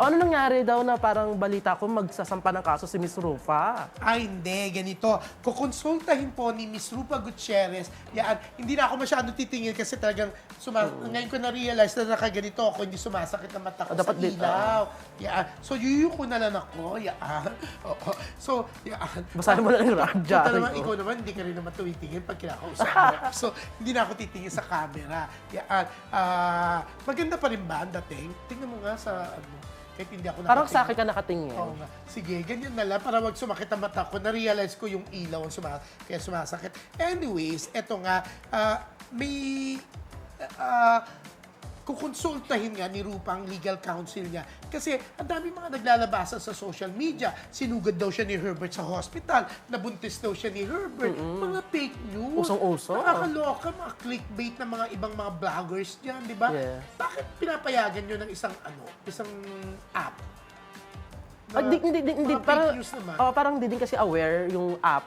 ano nangyari daw na parang balita ko magsasampa ng kaso si Miss Rufa? Ay, hindi. Ganito. Kukonsultahin po ni Miss Rupa Gutierrez. Yan. Hindi na ako masyado titingin kasi talagang suma- ngayon ko na-realize na nakaganito ako, hindi sumasakit ang mata ko sa dapat din- ilaw. Yan. So, yuyuko na lang ako. Yan. Oo. So, yan. Basahin mo na lang yung radya. Punta naman, ikaw naman, hindi ka rin naman tumitingin pag kinakausap mo. so, hindi na ako titingin sa camera. Yan. Ah, maganda pa rin ba ang dating? Tingnan mo nga sa, ano, kahit hindi ako Parang sa nakatingin. akin ka nakatingin. Oo nga. Sige, ganyan na lang para wag sumakit ang mata ko. Na-realize ko yung ilaw ang suma kaya sumasakit. Anyways, eto nga, ah, may ah, kukonsultahin nga ni Rupa ang legal counsel niya. Kasi ang dami mga naglalabasa sa social media. Sinugad daw siya ni Herbert sa hospital. Nabuntis daw siya ni Herbert. Mga fake news. Usong-uso. Nakakaloka, mga clickbait ng mga ibang mga vloggers dyan, di ba? Yeah. Bakit pinapayagan nyo ng isang ano, isang app? Ah, di, di, hindi, mga parang, fake news naman. oh, parang hindi din kasi aware yung app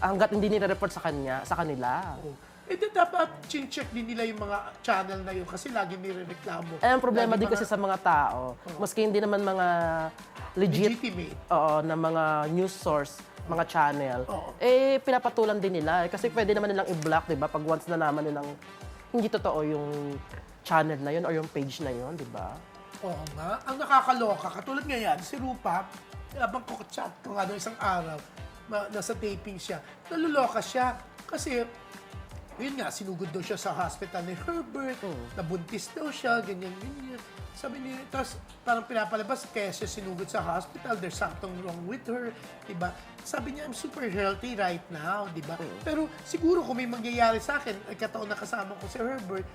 hanggat hindi nire-report sa kanya, sa kanila. Eh, di dapat chin-check din nila yung mga channel na yun kasi lagi nirereklamo. Eh, ang problema Lagi din kasi sa mga tao, maski hindi naman mga legit legitimate. oo, na mga news source, mga channel, Oo. eh, pinapatulan din nila. Eh, Kasi pwede naman nilang i-block, di ba? Pag once na naman nilang hindi totoo yung channel na yun or yung page na yun, di ba? Oo nga. Ang nakakaloka, katulad ngayon, si Rupa, habang ko chat ko nga doon isang araw, ma- nasa taping siya, naluloka siya kasi yun nga, sinugod daw siya sa hospital ni Herbert, nabuntis daw siya, ganyan, ganyan. Sabi niya, tapos parang pinapalabas, kaya siya sinugod sa hospital, there's something wrong with her, diba? Sabi niya, I'm super healthy right now, diba? Pero siguro kung may mangyayari sa akin, ay kataon na kasama ko si Herbert,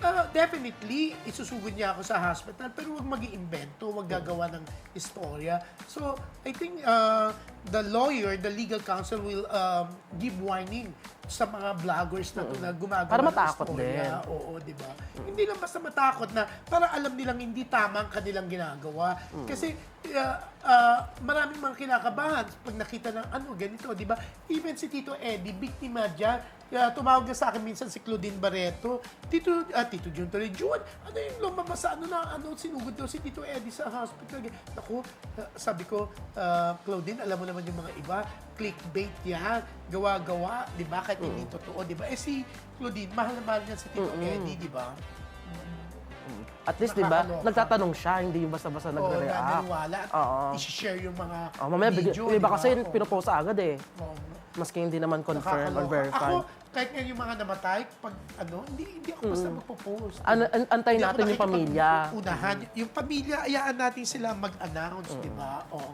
Ah, definitely, isusugod niya ako sa hospital, pero huwag mag iimbento huwag gagawa ng istorya. So, I think uh, the lawyer, the legal counsel will um, give warning sa mga vloggers na, to na gumagawa Para ng matakot istorya. din. Oo, di ba? Hindi lang basta matakot na para alam nilang hindi tama ang kanilang ginagawa. Kasi uh, uh, maraming mga kinakabahan pag nakita ng ano, ganito, di ba? Even si Tito Eddie, biktima dyan. Kaya tumawag na sa akin minsan si Claudine Barreto. Tito, ah, Tito Jun tuloy, Jun, ano yung lumabas sa ano na, ano, sinugod daw si Tito Eddie sa hospital. Ako, ah, sabi ko, ah, Claudine, alam mo naman yung mga iba, clickbait yan, gawa-gawa, di ba? Kahit hindi totoo, di ba? Eh si Claudine, mahal na mahal niya si Tito Eddie, di ba? At least, di ba, Nakakaloka. nagtatanong siya, hindi yung basta-basta Oo, nagre-react. naniniwala at Oo. isi-share yung mga Oh, mamaya, bigla, video, yung iba di kasi Oo. pinopost agad eh. Oo. Maski hindi naman confirmed or Nakakaloka. verified. Ako, kahit nga yung mga namatay, pag ano, hindi, hindi ako basta magpo-post. An- an- antayin Hindi ako natin yung nakikipag- pamilya. Unahan. Yung pamilya, ayaan natin sila mag-announce, di ba? Oo.